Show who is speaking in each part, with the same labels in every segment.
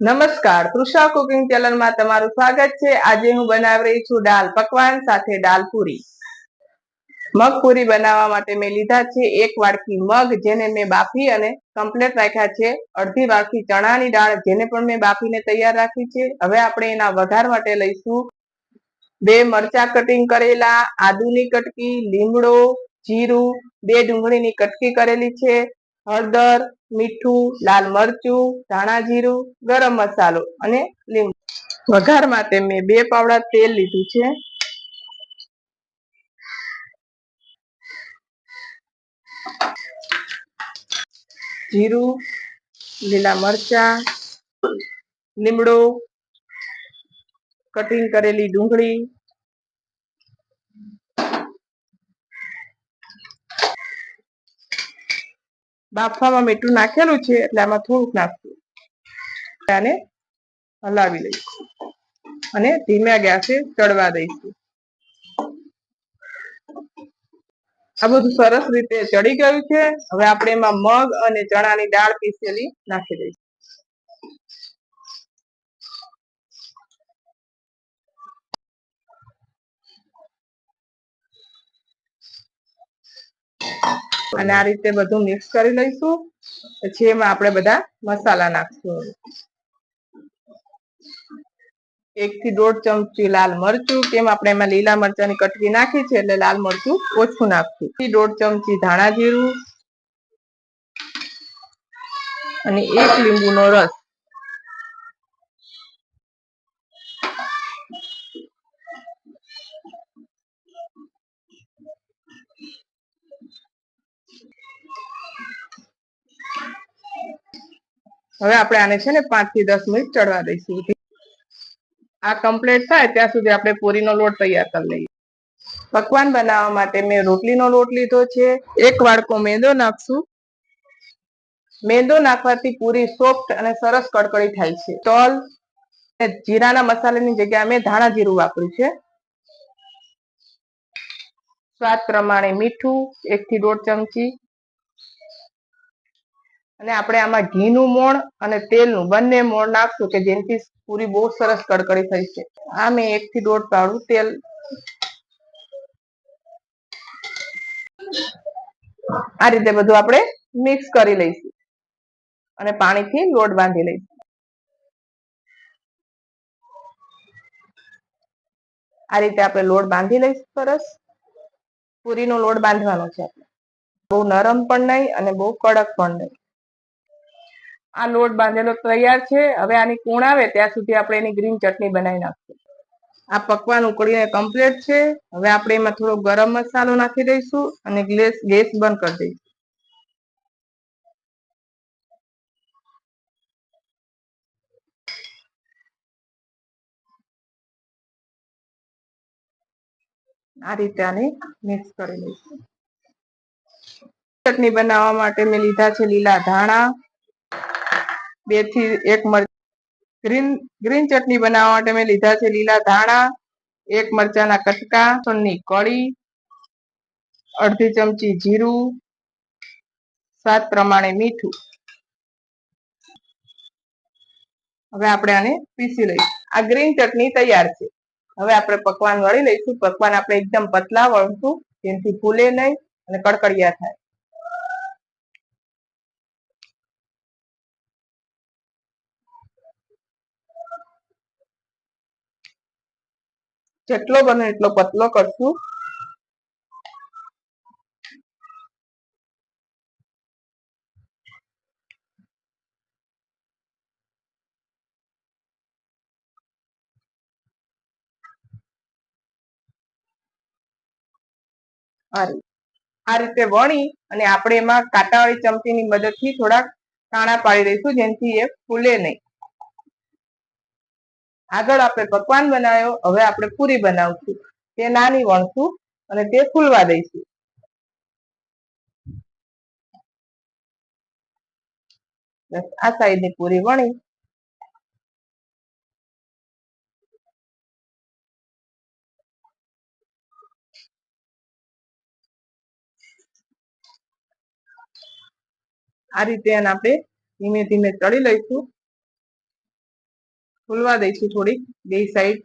Speaker 1: નમસ્કાર, તૃષા કુકિંગ ચેનલમાં તમારું સ્વાગત છે. આજે હું બનાવી રહી છું દાલ પકવાન, સાથે દાલ પૂરી. મગ પૂરી બનાવવા માટે મેં લીધા છે એક વાડકી મગ, જેને મેં બાફી અને કમ્પ્લેટ રાખ્યા છે. અડધી વાડકી ચણાની દાળ, જેને પણ મેં બાફીને તૈયાર રાખી છે. હવે આપણે એના વઘાર માટે લઈશું. બે મરચા કટિંગ કરેલા, આદુની કટકી, લીમડો, જીરું, બે ડુંગળીની કટકી કરેલી છે. હળદર, મીઠું, લાલ મરચું, ધાણા જીરું, ગરમ મસાલો અને લીંબુ. વઘાર માટે મેં બે પાવડા તેલ લીધું છે. જીરું, લીલા મરચા, લીમડો, કટિંગ કરેલી ડુંગળી બાફવામાં મીઠું નાખેલું છે એટલે આમાં થોડુંક નાખશું. આને હલાવી લઈશું. અને ધીમા ગેસે ચડવા દઈશું. આ બધું સરસ રીતે ચડી ગયું છે. હવે આપણે એમાં મગ અને ચણાની દાળ પીસેલી નાખી દઈશું. અને આ રીતે બધું મિક્સ કરી લઈશું. પછી એમાં આપણે બધા મસાલા નાખશું. એક થી દોઢ ચમચી લાલ મરચું કેમ આપણે એમાં લીલા મરચાની કટકી નાખી છે એટલે લાલ મરચું ઓછું નાખશું. થી દોઢ ચમચી ધાણા જીરું અને એક લીંબુનો રસ. હવે આપણે આને છે ને પાંચથી દસ મિનિટ ચડવા દઈશું. આ કમ્પ્લીટ થાય ત્યાં સુધી આપણે પૂરીનો લોટ તૈયાર કરી લઈએ. પકવાન બનાવવા માટે મેં રોટલીનો લોટ લીધો છે. એક વાડકો મેંદો નાખશું. મેંદો નાખવાથી પૂરી સોફ્ટ અને સરસ કડકડી થાય છે. તલ જીરાના મસાલાની જગ્યાએ મેં ધાણા જીરું વાપર્યું છે. સ્વાદ પ્રમાણે મીઠું, એક થી દોઢ ચમચી. અને આપણે આમાં ઘીનું મોણ અને તેલનું બંને મોણ નાખશું કે જેનાથી પૂરી બહુ સરસ કડકડી થઈ છે. આ મેં એક થી દોઢ પાવડું તેલ. આ રીતે બધું આપણે મિક્સ કરી લઈશું અને પાણીથી લોટ બાંધી લઈશું. આ રીતે આપણે લોટ બાંધી લઈશું સરસ. પૂરીનો લોટ બાંધવાનો છે બહુ નરમ પણ નહીં અને બહુ કડક પણ નહીં. આ લોટ બાંધેલો તૈયાર છે. હવે આની કૂણ આવે ત્યાં સુધી આપણે એની ગ્રીન ચટણી બનાવી નાખશું. આ પકવાન ઉકળીને કમ્પ્લીટ છે. હવે આપણે એમાં થોડો ગરમ મસાલો નાખી દઈશું અને ગેસ ગેસ બંધ કરી દઈશું. આ રીતે આને મિક્સ કરી લઈશું. ચટણી બનાવવા માટે મેં લીધા છે લીલા ધાણા. બેથી એક ગ્રીન ગ્રીન ચટણી બનાવવા માટે મેં લીધા છે લીલા ધાણા, એક મરચાના કટકા ની કળી, અડધી ચમચી જીરું, સ્વાદ પ્રમાણે મીઠું. હવે આપણે આને પીસી લઈશું. આ ગ્રીન ચટણી તૈયાર છે. હવે આપણે પકવાન વળી લઈશું. પકવાન આપણે એકદમ પતલા વળશું. જેનાથી ફૂલે નહીં અને કડકડિયા થાય. જેટલો બને એટલો પતલો કરશું. આ રીતે. વણી અને આપણે એમાં કાંટાવાળી ચમચીની મદદથી થોડાક કાણા પાડી દઈશું જેનાથી એ ફૂલે નહીં. આગળ આપણે પકવાન બનાવ્યો, હવે આપણે પૂરી બનાવશું. તે નાની વણશું અને તે ફૂલવા દઈશું. આ સાઈડની પૂરી વણી. આ રીતે આપણે ધીમે ધીમે ચડી લઈશું. ફૂલવા દઈશું થોડીક, બે સાઈડ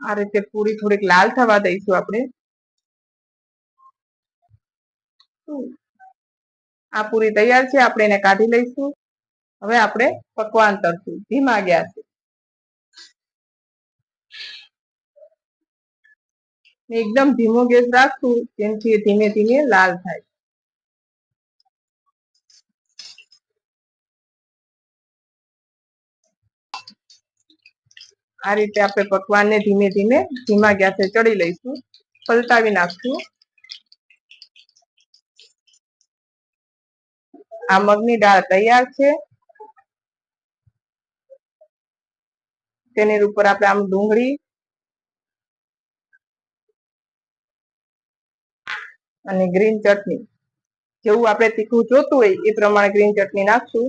Speaker 1: આ રીતે પૂરી થોડીક લાલ થવા દઈશું આપણે. આ પૂરી તૈયાર છે, આપણે એને કાઢી લઈશું. હવે આપણે પકવાન તરશું. ધીમા ગેસે એકદમ ધીમો ગેસ રાખશું જેમથી ધીમે ધીમે લાલ થાય. આ રીતે આપણે પકવાનને ધીમે ધીમે ધીમા ગેસે ચડી લઈશું. પલટાવી નાખશું. આ મગની દાળ તૈયાર છે. તેની ઉપર આપણે આમ ડુંગળી અને ગ્રીન ચટણી. જેવું આપણે તીખું જોતું હોય એ પ્રમાણે ગ્રીન ચટણી નાખશું.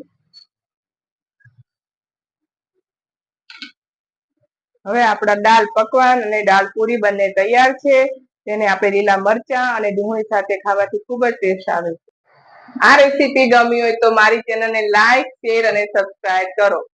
Speaker 1: હવે આપણા દાળ પકવાન અને દાળ પૂરી બંને તૈયાર છે. તેને આપણે લીલા મરચા અને ડુંગળી સાથે ખાવાથી ખૂબ જ ટેસ્ટ આવે છે. આ રેસીપી ગમી હોય તો મારી ચેનલને લાઈક શેર અને સબસ્ક્રાઇબ કરો.